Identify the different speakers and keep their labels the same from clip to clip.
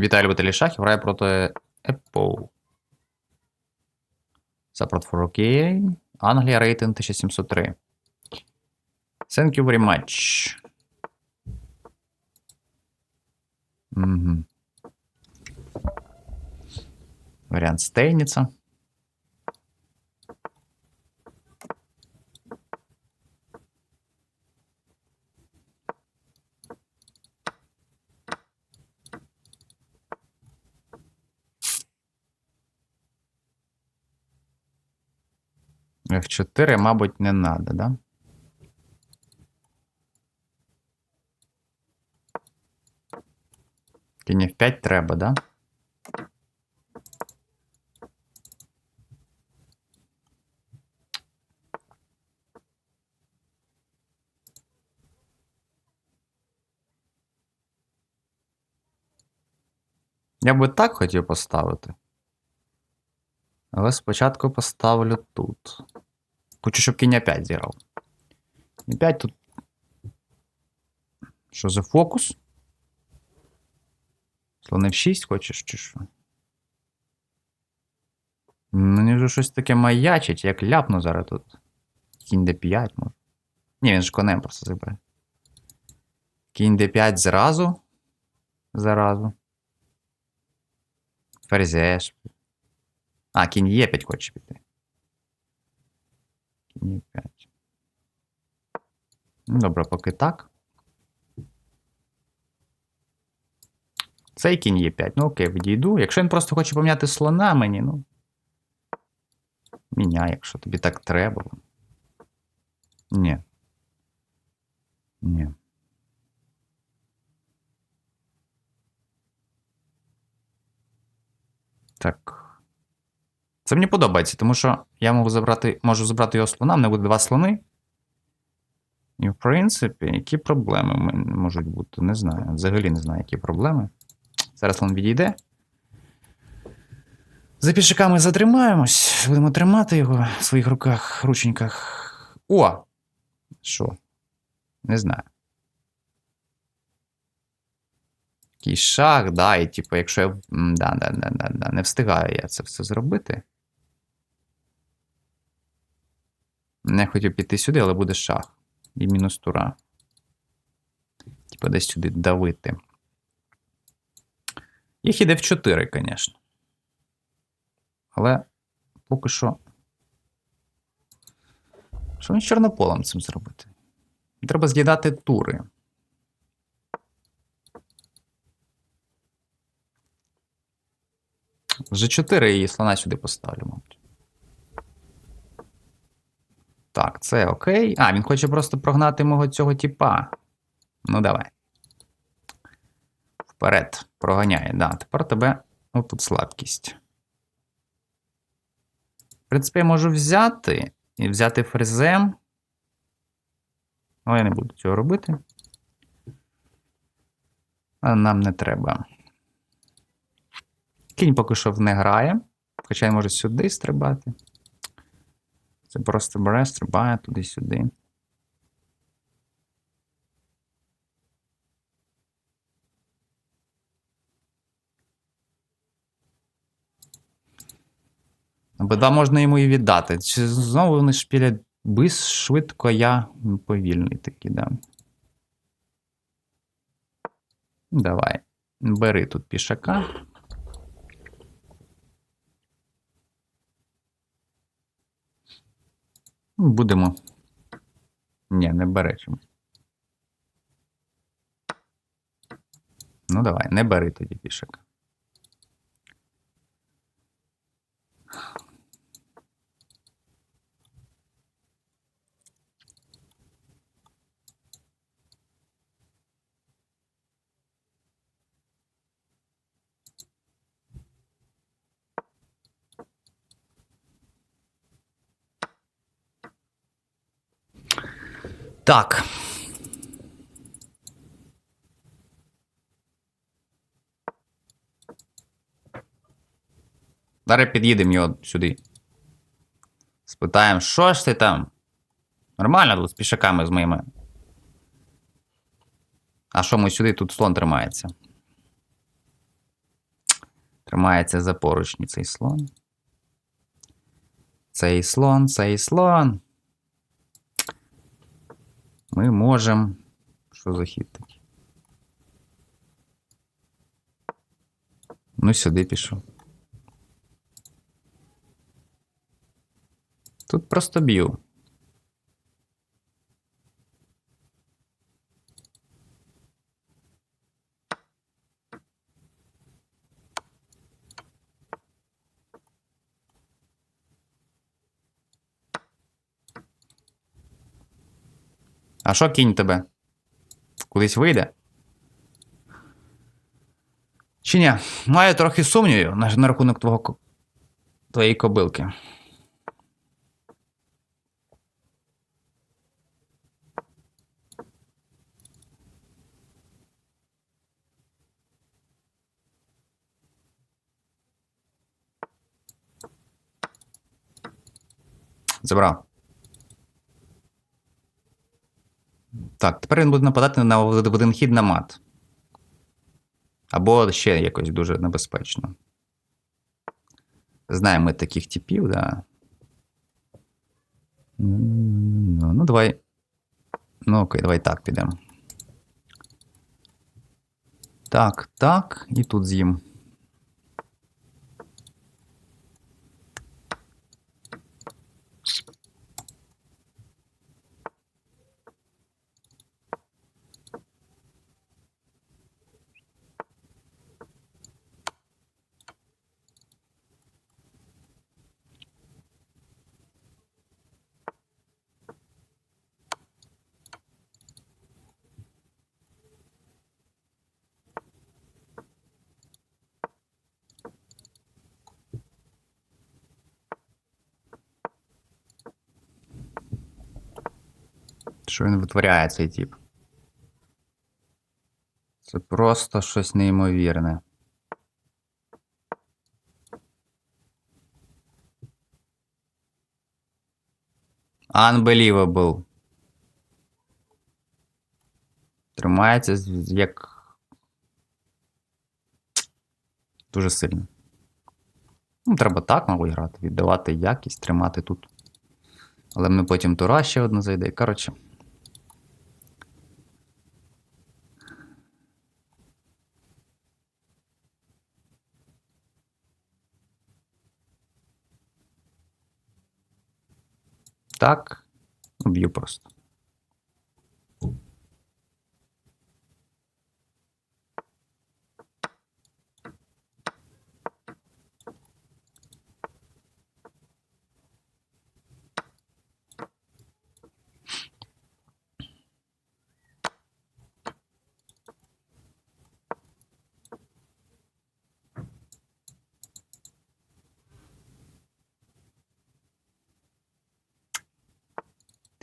Speaker 1: Віталій любителі шахів грає проти Apple. Support for OK. Англія рейтинг 1703. Thank you very much. Угу. Варіант Стейніца. F4, мабуть, не надо, да? Кінь F5 треба, да? Я би так хотів поставити. Але спочатку поставлю тут. Хочу, щоб кінь 5 зіграв. Кінь 5 тут. Що за фокус? Слон F6 хочеш чи що? Мені вже щось таке маячить, як ляпну зараз тут. Кінь D5 може. Ні, він ж конем просто забере. Кінь D5 зразу. Заразу. Ферзеш. А, кінь Е5 хоче піти. Кінь Е5. Ну, добре, поки так. Цей кінь Е5. Ну окей, відійду. Якщо він просто хоче поміняти слона мені, ну. Міняй, якщо тобі так треба. Ні. Ні. Так. Це мені подобається, тому що я можу забрати, можу забрати його слона, в мене буде два слони. І, в принципі, які проблеми можуть бути? Не знаю. Взагалі не знаю, які проблеми. Зараз слон відійде. За пішаками затримаємось. Будемо тримати його в своїх руках, рученьках. О! Що? Не знаю. Якийсь шах, да, і типу, якщо я. Да, да, да, да, да, не встигаю я це все зробити. Не хотів піти сюди, але буде шах. І мінус тура. Типа десь сюди давити. Їх іде в 4, звісно. Але поки що. Що мені з чорнополем цим зробити? Треба з'їдати тури. Вже 4 і слона сюди поставлю, мабуть. Так, це окей. А, він хоче просто прогнати мого цього типа. Ну, давай. Вперед. Проганяє. Да, тепер тебе. Отут слабкість. В принципі, я можу взяти і взяти фрезем. Але я не буду цього робити. А нам не треба. Кінь поки що не грає. Хоча він може сюди стрибати. Це просто бере, стрибає туди-сюди. Обидва можна йому і віддати. Чи знову вони шпілять бис швидко, я повільний такий, да. Давай. Бери тут пішака. Будемо. Ні, не чомусь. Ну, давай, не бери тоді пішок. Так. Зараз під'їдемо його сюди. Спитаємо, що ж ти там? Нормально тут з пішаками з моїми. А що ми сюди тут слон тримається? Тримається за поручні цей слон. Цей слон, цей слон. Ми можемо. Що за хід такий? Ну, сюди пішов. Тут просто б'ю. А що кінь тебе? Кудись вийде? Чи ні? Маю трохи сумнівів на, на рахунок твого, твоєї кобилки. Забрав. Так, тепер він буде нападати на один хід на мат. Або ще якось дуже небезпечно. Знаємо ми таких типів, да. Ну, ну, давай. Ну, окей, давай так підемо. Так, так, і тут з'їм. Що він витворяє цей тип? Це просто щось неймовірне. Unbelievable. Тримається як. Дуже сильно. Ну, треба так, мабуть, грати, віддавати якість, тримати тут. Але мене потім тура ще одна зайде. Коротше. Так. Б'ю просто.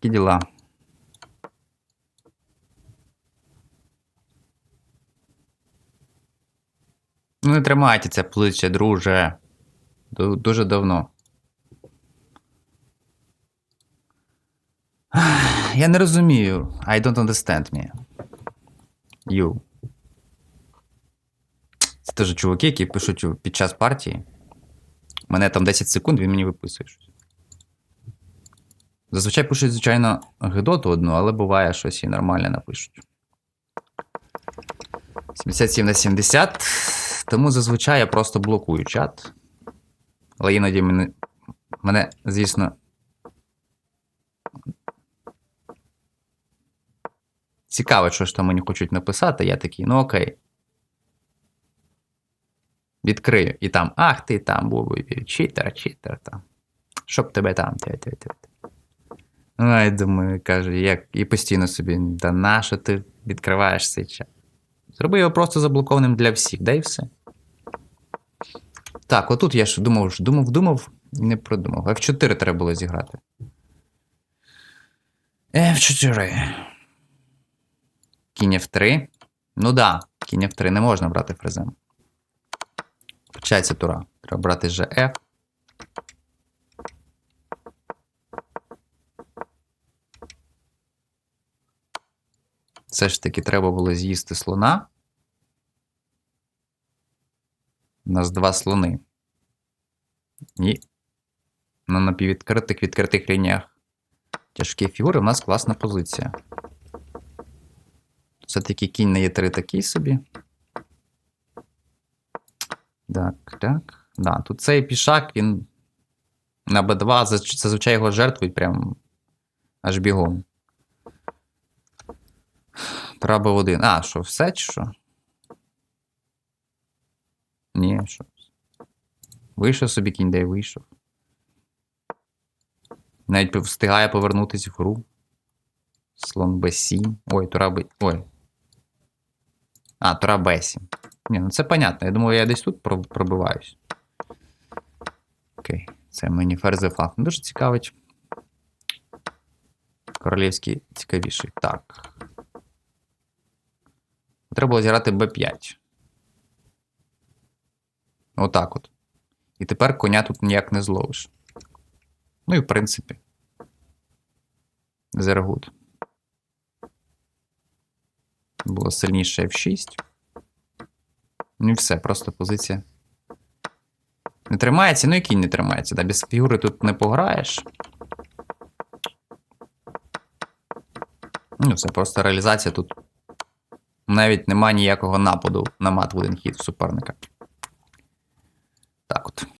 Speaker 1: Такі діла. Ну, не тримайте це плече, друже. Дуже давно. Я не розумію. I don't understand me. You. Це теж чуваки, які пишуть під час партії. Мене там 10 секунд, він мені виписує щось. Зазвичай пишуть, звичайно, гидоту одну, але буває щось і нормальне напишуть. 77 на 70. Тому зазвичай я просто блокую чат. Але іноді мене, мене звісно. Цікаво, що ж там мені хочуть написати. Я такий, ну окей. Відкрию. І там, ах, ти там був, читер, читер там. Щоб тебе там. тя-тя-тя. Ну, я думаю, каже, як і постійно собі, да на що ти відкриваєш цей чат? Зроби його просто заблокованим для всіх, да і все. Так, отут я ж думав, думав, думав, і не продумав. F4 треба було зіграти. F4. Кінь F3. Ну да, кінь F3 не можна брати фрезем. Почається тура. Треба брати GF. Все ж таки треба було з'їсти слона. У нас два слони. І на напіввідкритих відкритих лініях тяжкі фігури у нас класна позиція. Все-таки кінь на Е3 такий собі. Так, так. Да, тут цей пішак, він на Б2 зазвичай його жертвують прям аж бігом. Пора Б1. А, що, все чи що? Ні, що. Вийшов собі кінь, де вийшов. Навіть встигає повернутись в гру. Слон Б7. Ой, Тура Б. Ой. А, Тура Б7. Ні, ну це понятно. Я думаю, я десь тут пробиваюсь. Окей. Це мені ферзь флаг не дуже цікавить. Королівський цікавіший. Так. Треба було зіграти Б5. Отак от. І тепер коня тут ніяк не зловиш. Ну і в принципі. Зергут. Було сильніше F6. Ну і все, просто позиція. Не тримається, ну і кінь не тримається. Да? Без фігури тут не пограєш. Ну, це просто реалізація тут. Навіть нема ніякого нападу на мат в один хід суперника.